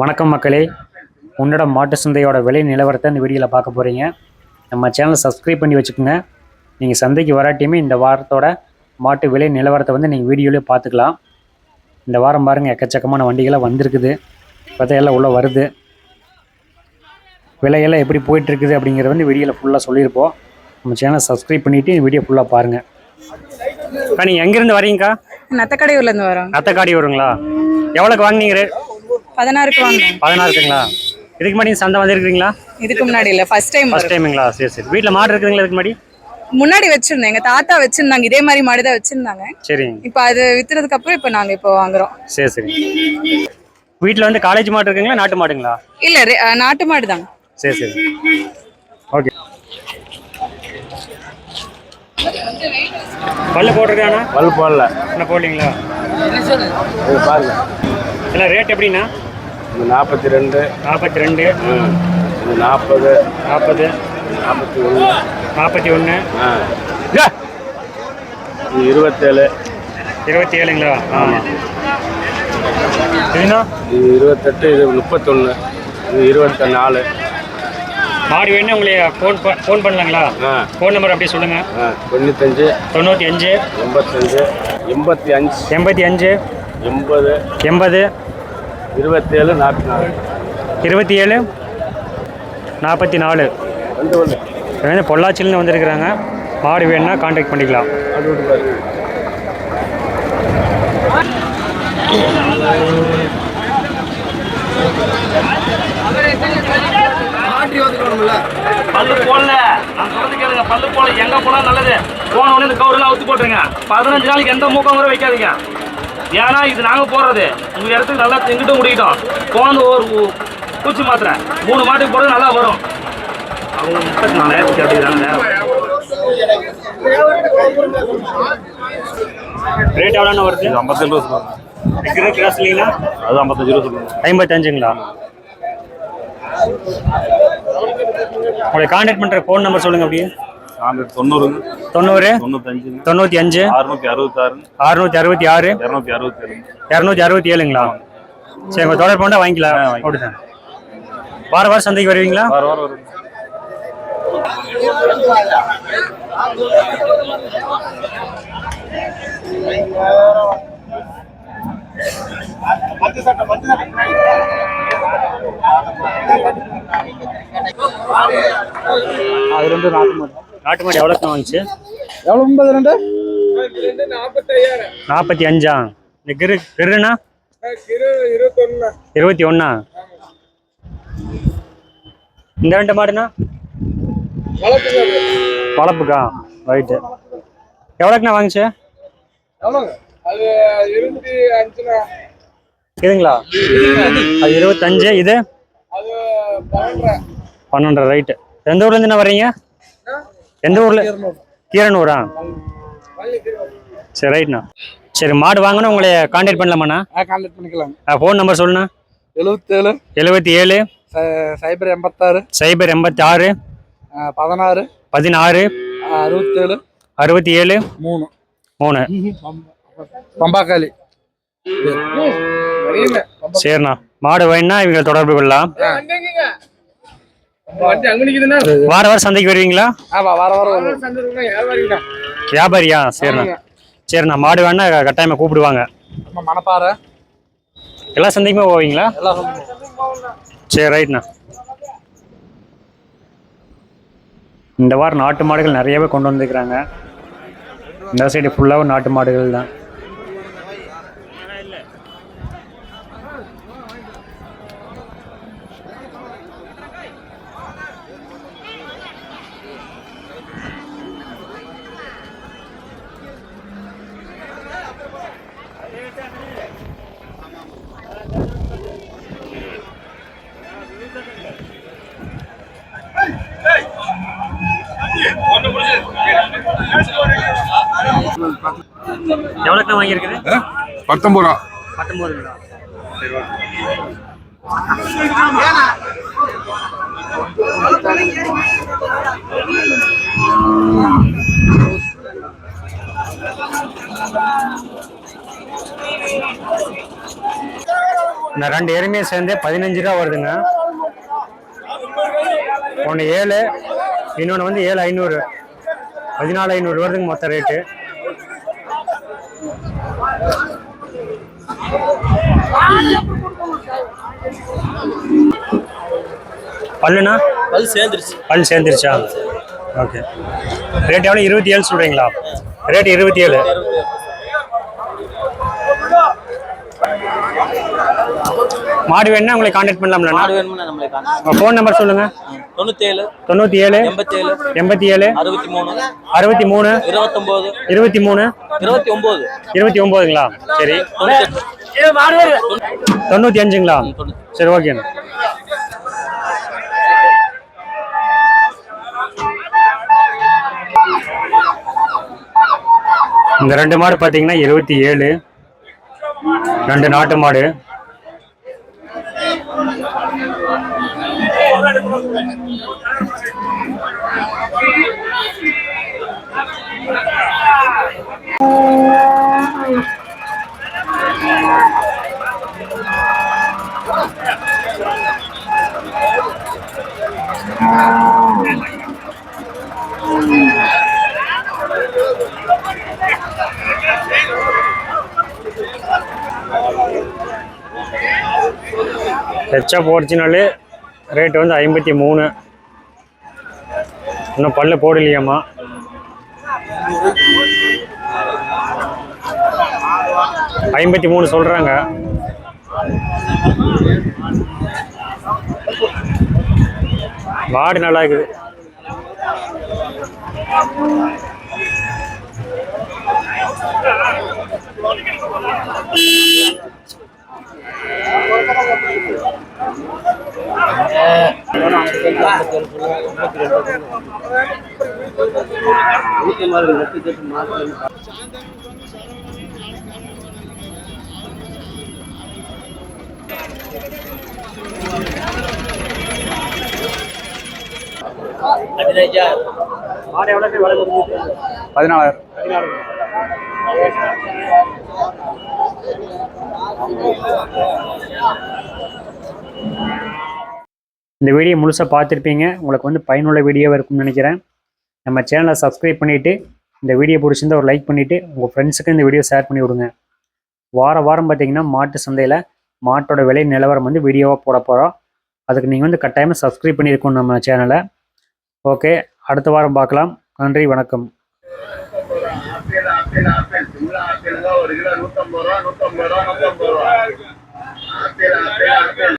வணக்கம் மக்களே. உன்னோட மாட்டு சந்தையோட விலை நிலவரத்தை இந்த வீடியோவில் பார்க்க போகிறீங்க நம்ம சேனலை சப்ஸ்கிரைப் பண்ணி வச்சுக்கோங்க. நீங்கள் சந்தைக்கு வராட்டியுமே இந்த வாரத்தோட மாட்டு விலை நிலவரத்தை வந்து நீங்கள் வீடியோலேயே பார்த்துக்கலாம். இந்த வாரம் பாருங்கள் எக்கச்சக்கமான வண்டிகளாக வந்திருக்குது. பார்த்தா எல்லாம் உள்ளே வருது. விலையெல்லாம் எப்படி போயிட்டுருக்குது அப்படிங்கிறத வந்து வீடியோவில் ஃபுல்லாக சொல்லியிருப்போம். நம்ம சேனலை சப்ஸ்கிரைப் பண்ணிவிட்டு இந்த வீடியோ ஃபுல்லாக பாருங்கள் அக்கா நீங்கள் எங்கேருந்து வரீங்கக்கா? நத்தக்கடையூர்ல இருந்து வரோம். அத்தக்காடி வருங்களா எவ்வளோக்கு வாங்கினீங்க பதினாறுக்கு வாங்கினோம் பதினாறுக்குங்களா? இதுக்கு முன்னாடி சந்தை வந்திருக்கிறீங்களா? இதுக்கு முன்னாடி இல்ல ஃபர்ஸ்ட் டைம் ஃபர்ஸ்ட் டைமுங்களா சரி சரி. வீட்டில் மாடு இருக்குதுங்களா இதுக்கு முன்னாடி? முன்னாடி வச்சிருந்தேன். எங்க தாத்தா வச்சிருந்தாங்க. இதே மாதிரி மாடு தான் வச்சிருந்தாங்க. சரிங்க இப்போ அது வித்துறதுக்கு அப்புறம் இப்போ நாங்க இப்போ வாங்குறோம். சரி சரி. வீட்டில் வந்து காலேஜ் மாடு இருக்குங்களா நாட்டு மாடுங்களா? இல்ல ரெ- அஹ் நாட்டு மாடு தான் சரி சரி. ஓகே பல்லு போட்டிருக்காண்ணா பல் போடல. என்ன போடலீங்களா? இது பாருங்க. இல்லை ரேட் எப்படிண்ணா? இது நாற்பத்தி ரெண்டு நாற்பத்தி ரெண்டு இது நாற்பது நாற்பது நாற்பத்தி ஒன்று. நாற்பத்தி ஒன்று. ஆ. இது இருபத்தேழு. இருபத்தி ஏழுங்களா ஆமாம் இது இருபத்தெட்டு இது முப்பத்தொன்று இது இருபத்தி நாலு மாடு வேணும் உங்களுக்கு ஃபோன் ஃபோன் பண்ணலாங்களா? ஆ. ஃபோன் நம்பர் அப்படியே சொல்லுங்கள் தொண்ணூத்தஞ்சு. தொண்ணூற்றி அஞ்சு எண்பத்தஞ்சு. எண்பத்தி அஞ்சு. எண்பத்தி அஞ்சு. எண்பது. எண்பது. இருபத்தேழு நாற்பத்தி நாலு. இருபத்தி ஏழு நாற்பத்தி நாலு. ரெண்டு வந்து பொள்ளாச்சியிலேருந்து வந்திருக்கிறாங்க. மாடு வேணும்னா காண்டாக்ட் பண்ணிக்கலாம். பல்லு போடல. நான் சொல்றது கேளுங்க. பல்லு போடல. எங்க போனா நல்லது. போன உடனே இந்த கவுரெல்லாம் அவுத்து போட்டுருங்க. பதினஞ்சு நாளைக்கு எந்த மூக்கம் கூட வைக்காதீங்க. ஏன்னா இது நாங்க போடுறது. உங்க இடத்துக்கு நல்லா திங்கிட்டு முடிக்கிட்டோம் போன ஒரு பூச்சி மாத்திரை. மூணு மாட்டுக்கு போடுறது நல்லா வரும். அவங்க முப்பத்தி ரேட் எவ்வளோண்ணா வருது? ஐம்பத்தஞ்சு ரூபா சொல்லுங்க கிலோ கிராஸ் இல்லைங்களா? அது ஐம்பத்தஞ்சு ரூபா சொல்லுங்க ஐம்பத்தஞ்சுங்களா? உங்களை காண்டாக்ட் பண்ணுற ஃபோன் நம்பர் சொல்லுங்கள் அப்படியே. நானூற்றி தொண்ணூறு தொண்ணூறு தொண்ணூத்தஞ்சுங்க தொண்ணூற்றி அஞ்சு அறுபத்தாறு அறுநூற்றி அறுபத்தி ஆறு இரநூத்தி இரநூத்தி அறுபத்தி ஏழுங்களா? சரி உங்கள் தொடர்பு கொண்டா வாங்கிக்கலாம். அப்படி தான் வார வாரம் சந்தைக்கு வருவீங்களா? வாரம் வாரம் வரும் அது ரெண்டு நாட்டு மாடு. நாட்டு மாடு எவ்வளோக்கு வாங்கிச்சு எவ்வளோ ஒன்பது ரெண்டு? நாற்பத்தி அஞ்சா? இந்த கிரு கிருண்ணா இருபத்தி ஒண்ணா இந்த ரெண்டு மாடுண்ணா வளர்ப்புக்கா? ரைட்டு எவ்வளோக்குண்ணா வாங்கிச்சு? இதுங்களா? அது இருபத்தஞ்சு இது? பன்னெண்டரை. ரைட்டு எந்த ஊர்லேருந்து வர்றீங்க? எந்த ஊர்ல? கீரனூரா. சரி ரைட்ண்ணா சரி மாடு வாங்கணும் உங்களை காண்டாக்ட் பண்ணலாமாண்ணா? கான்டாக்ட் பண்ணிக்கலாம் ஃபோன் நம்பர் சொல்லுண்ணா. எழுபத்தேழு எழுபத்தி ஏழு சைபர் எண்பத்தாறு. சைபர் எண்பத்தி ஆறு பதினாறு. பதினாறு. அறுபத்தேழு அறுபத்தி ஏழு மூணு. மூணு. பம்பாக்காளி. சரிண்ணா. மாடு வேணும்னா இவங்க தொடர்பு கொள்ளலாம். வார வாரம் சந்தைக்கு வருவீங்களா? வியாபாரியா? சரிண்ணா. சரிண்ணா. மாடு வேணா கட்டாயமாக கூப்பிடுவாங்க. மணப்பாறை. எல்லா சந்தைக்குமே போவீங்களா? சரி ரைட்ண்ணா. இந்த வாரம் நாட்டு மாடுகள் நிறையவே கொண்டு வந்திருக்கிறாங்க. இந்த சைடு ஃபுல்லாகவும் நாட்டு மாடுகள் தான். எவ்வளோக்கா வாங்கியிருக்குது? பத்தொன்பது ரூபா பத்தொம்போதுங்களா? சரி இந்த ரெண்டு எருமையை சேர்ந்து பதினஞ்சு ரூபா வருதுங்க. ஒன்று ஏழு இன்னொன்று வந்து ஏழு ஐநூறு. பதினாலு ஐநூறு வருதுங்க மொத்த ரேட்டு பல்லுனா பல் சேர்ந்துருச்சு. பல் சேர்ந்துருச்சா? ஓகே. ரேட் எவ்வளோ இருபத்தி ஏழு சொல்கிறீங்களா ரேட் இருபத்தி ஏழு. மாடு வேணுன்னா உங்களை காண்டாக்ட் பண்ணலாம்லண்ணா. மாடு வேணும்னா நம்மளை உங்கள் ஃபோன் நம்பர் சொல்லுங்கள் தொண்ணூத்தேழு தொண்ணூற்றி ஏழு எண்பத்தேழு எண்பத்தி ஏழு அறுபத்தி மூணு அறுபத்தி மூணு இருபத்தொம்போது இருபத்தி மூணு இருபத்தி ஒம்பது. இருபத்தி ஒம்போதுங்களா? சரி. தொண்ணூற்றி அஞ்சுங்களா? சரி ஓகேண்ணா. இந்த ரெண்டு மாடு பார்த்தீங்கன்னா இருபத்தி ஏழு. ரெண்டு நாட்டு மாடு. ஹெச்எப் ஒரிஜினலு ரேட்டு வந்து ஐம்பத்தி மூணு. இன்னும் பல்லு போடலையாம்மா. ஐம்பத்தி மூணு சொல்கிறாங்க மாடு நல்லா இருக்குது Thank you விலை முடிஞ்சது பதினாலாயிரம். இந்த வீடியோ முழுசாக பார்த்துருப்பீங்க. உங்களுக்கு வந்து பயனுள்ள வீடியோவாக இருக்கும்னு நினைக்கிறேன். நம்ம சேனலை சப்ஸ்கிரைப் பண்ணிவிட்டு இந்த வீடியோ பிடிச்சிருந்தா ஒரு லைக் பண்ணிவிட்டு உங்கள் ஃப்ரெண்ட்ஸுக்கு இந்த வீடியோ ஷேர் பண்ணி விடுங்க. வார வாரம் பார்த்தீங்கன்னா மாட்டு சந்தையில் மாட்டோட விலை நிலவரம் வந்து வீடியோவாக போட போகிறோம் அதுக்கு நீங்கள் வந்து கட்டாயமாக சப்ஸ்கிரைப் பண்ணியிருக்கணும் நம்ம சேனலை ஓகே அடுத்த வாரம் பார்க்கலாம். நன்றி வணக்கம். Apple apple apple. ஆப்பிள் தான் ஒரு கிலோ நூற்றம்பது ரூபா நூற்றம்பது ரூபா நூற்றம்பது ரூபா. Apple apple apple.